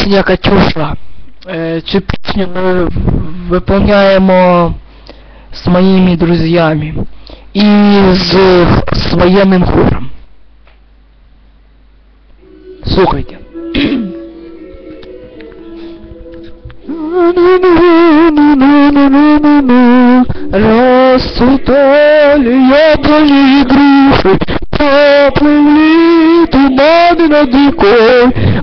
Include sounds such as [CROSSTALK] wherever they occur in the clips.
Пісня Катюша. Е, Цю пісню ми виконуємо з моїми друзями і з, з воєнним хором. Слухайте. Расцветали яблони и груши, Поплыли туманы над рекой,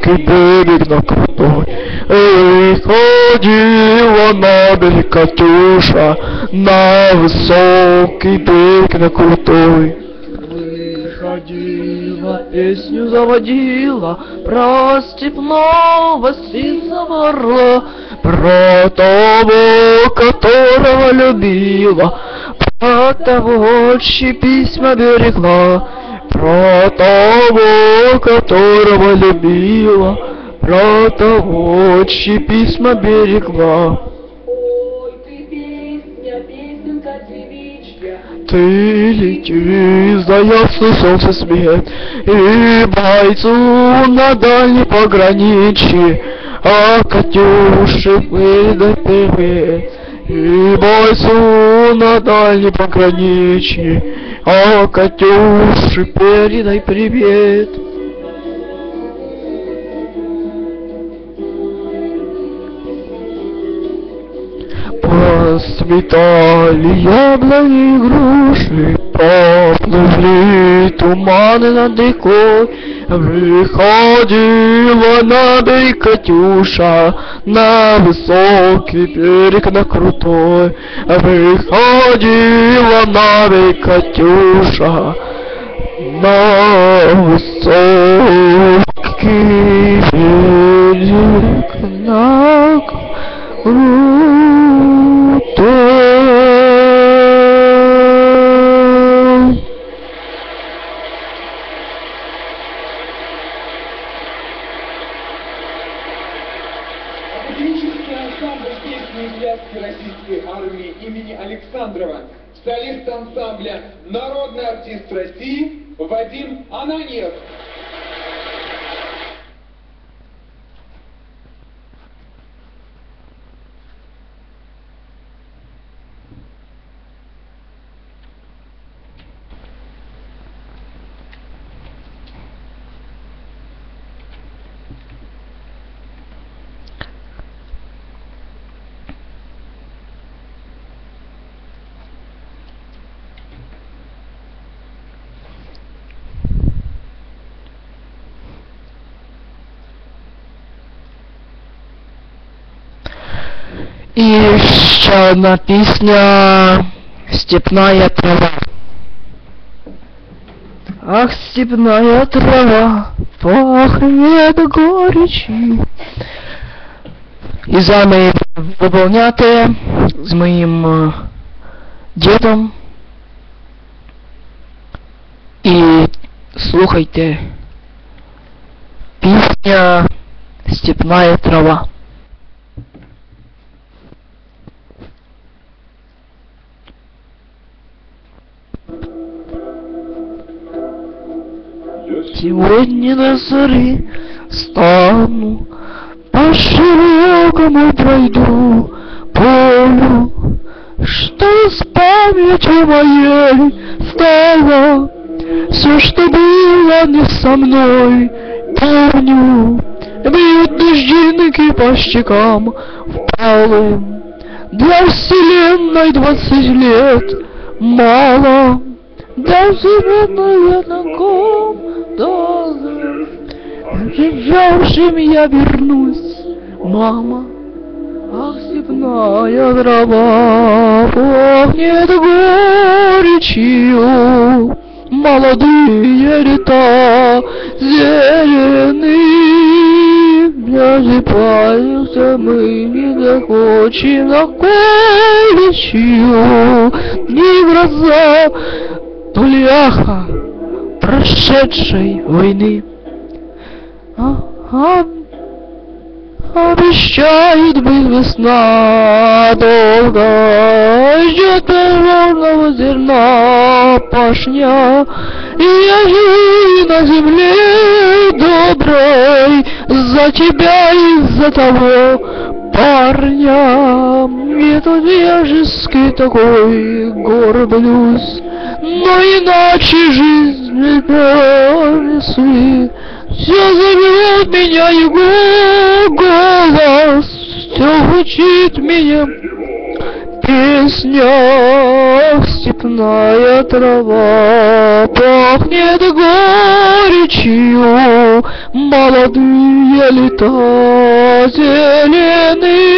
высокий берег на крутой. Выходила на берег Катюша, На высокий берег на крутой. Выходила, песню заводила Про степного сизого орла, Про того, которого любила, Про того, чьи письма берегла, Про того, которого любила, Про того, чьи письма берегла. Ой, ты песня, песенка девичья, Ты лети за ясный солнце свет, И бойцу на дальней пограничье, А Катюше выдай привет. И бойцу на дальней пограничье, А Катюше передай привет. Расцветали яблони и груши, Поплыли туманы над рекой, Выходила на берег Катюша, На высокий берег, на крутой. Выходила на берег Катюша, На высокий берег, на крутой. Александрова. Солист ансамбля «Народный артист России» Вадим Ананьев. І ще одна пісня Степная трава. Ах, степная трава, пахнет горечью. І за ми виповняти з моїм е, дідом. І слухайте пісня Степная трава. Сегодня на заре стану, по широкому пройду полю, что с памятью моей стало, все, что было не со мной, помню, бьют дождинки по щекам впалым, для вселенной двадцать лет мало. Даже родная на ком даже Живёшим я вернусь, мама. Ах, степная трава пахнет горечью, Молодые лета зеленые, Засыпаются мы не захочем на колючью, Ни гроза, то прошедшей войны. Обещает быть весна долго, ждет природного зерна. пашня, и я живу на земле доброй за тебя и за того парня. Метод вежеский такой горблюсь, но иначе жизнь не пронесли. Все зовет меня его голос, все учит меня песня степная трава пахнет горечью, молодые лета зеленым.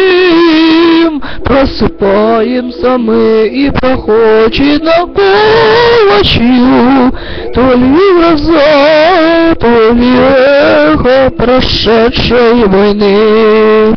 Просыпаемся мы и проходит на ночью, то ли гроза, то ли эхо прошедшей войны.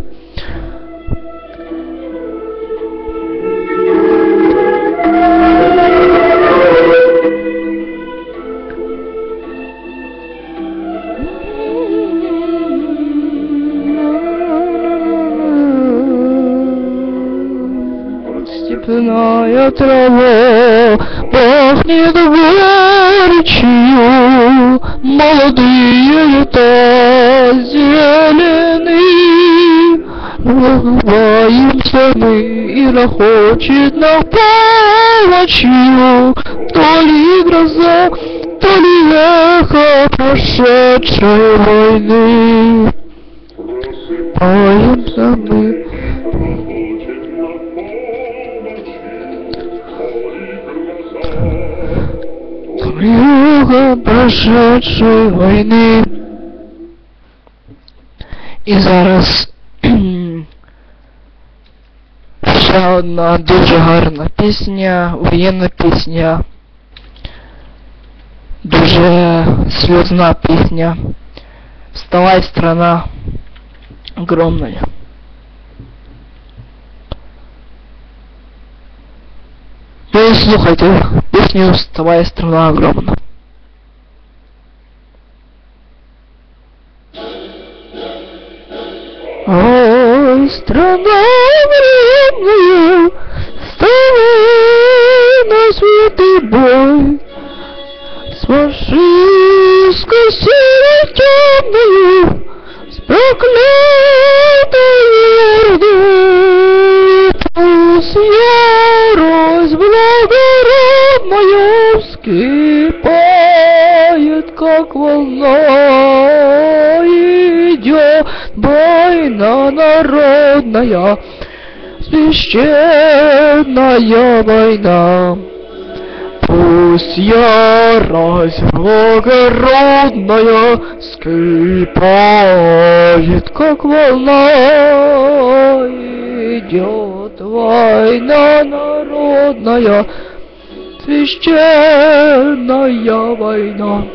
Степная трава пахнет горечью, молодые лета зелены. Улыбаемся мы и рахочет на полночью, то ли гроза, то ли эхо прошедшей войны. Поемся мы Юга прошедшої війни. І зараз [CLEARS THROAT] ще одна дуже гарна пісня, воєнна пісня. Дуже сльозна пісня. Вставай, страна огромная. Ну и слухайте песню «Вставай, страна огромна». Ой, страна огромная, вставай на святый бой, с фашистской силой темною, с проклятой вскипает, как волна, идет война народная, священная война. Пусть ярость благородная скрипает, как волна, идет война народная, священная война.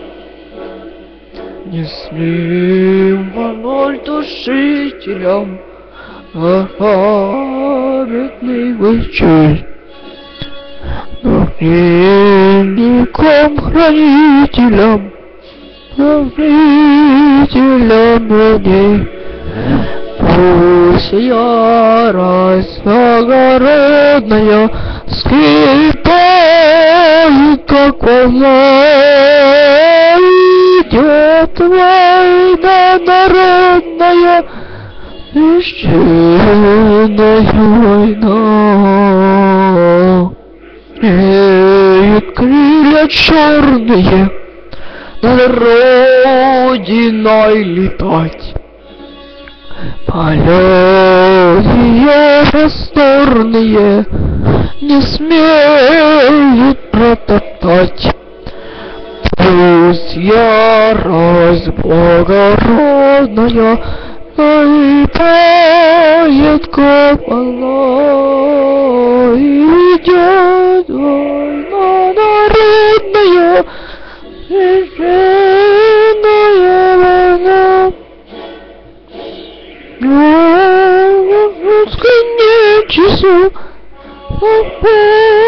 Не смеем помочь душителям, а памятный лучей. Но веником хранителям, хранителям людей. Пусть ярость огородная скрипает, как волна, идет война народная, священная война. Реют крылья черные, над родиной летать. Полезные просторные не смеют протоптать. Пусть ярость благородная Поет, как волна, идет война народная, священная война. Русской нечису, опоем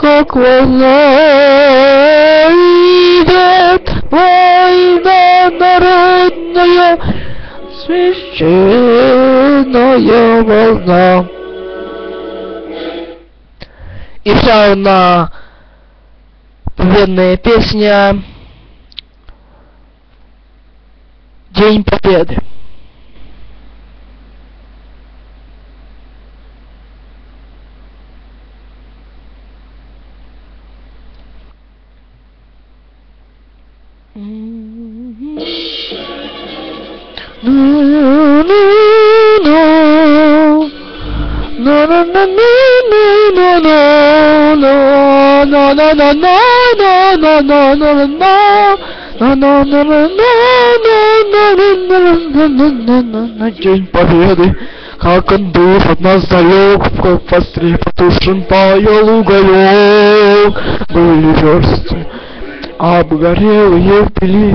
Как поїдко идет Война народною священною волна. И вся на. Победная песня День Победы. No, no, no, no, no, no, no, no, no, no, no, no, no, no, no, no, No, на День Победы, как он дух от нас далек, как пострей потушен паял уголек, были версты, обгорелые пили,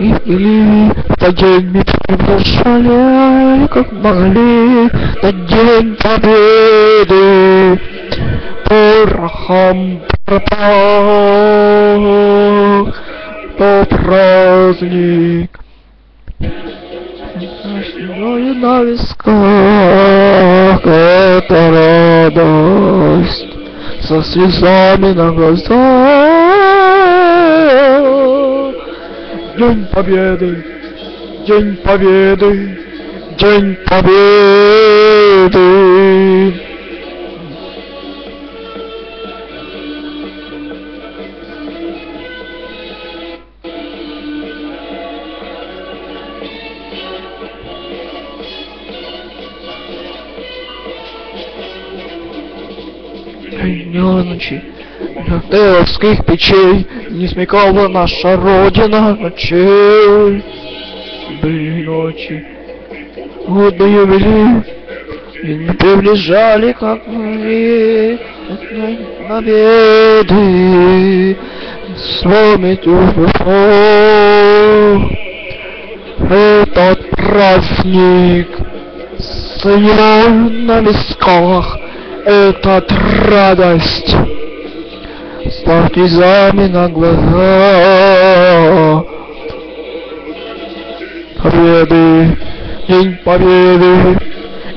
и пили, в тот день мы приглашали, как могли, на День Победы, порохом пропах, то праздник. Сною на висках это радость со слезами на глазах. День Победы, День Победы, День Победы. Дня ночи, Тыловских печей Не смекала наша родина. Ночей Были ночи, годы вели И не приближали, как мы Победы Сломить Этот праздник С на висках этот радость с партизами на глаза. Победы, День Победы,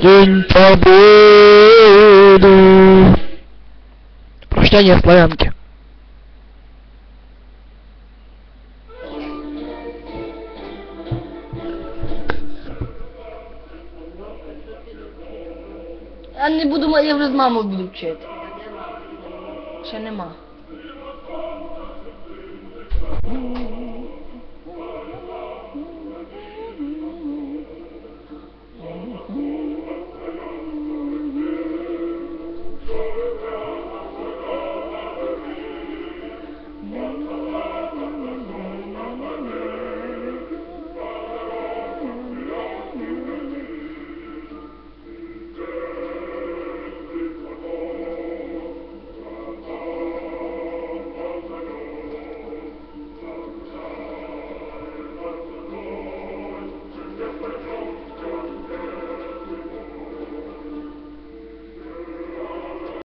День Победы. Прощание славянки. Я не буду, я вже з мамою буду вчити. Ще нема.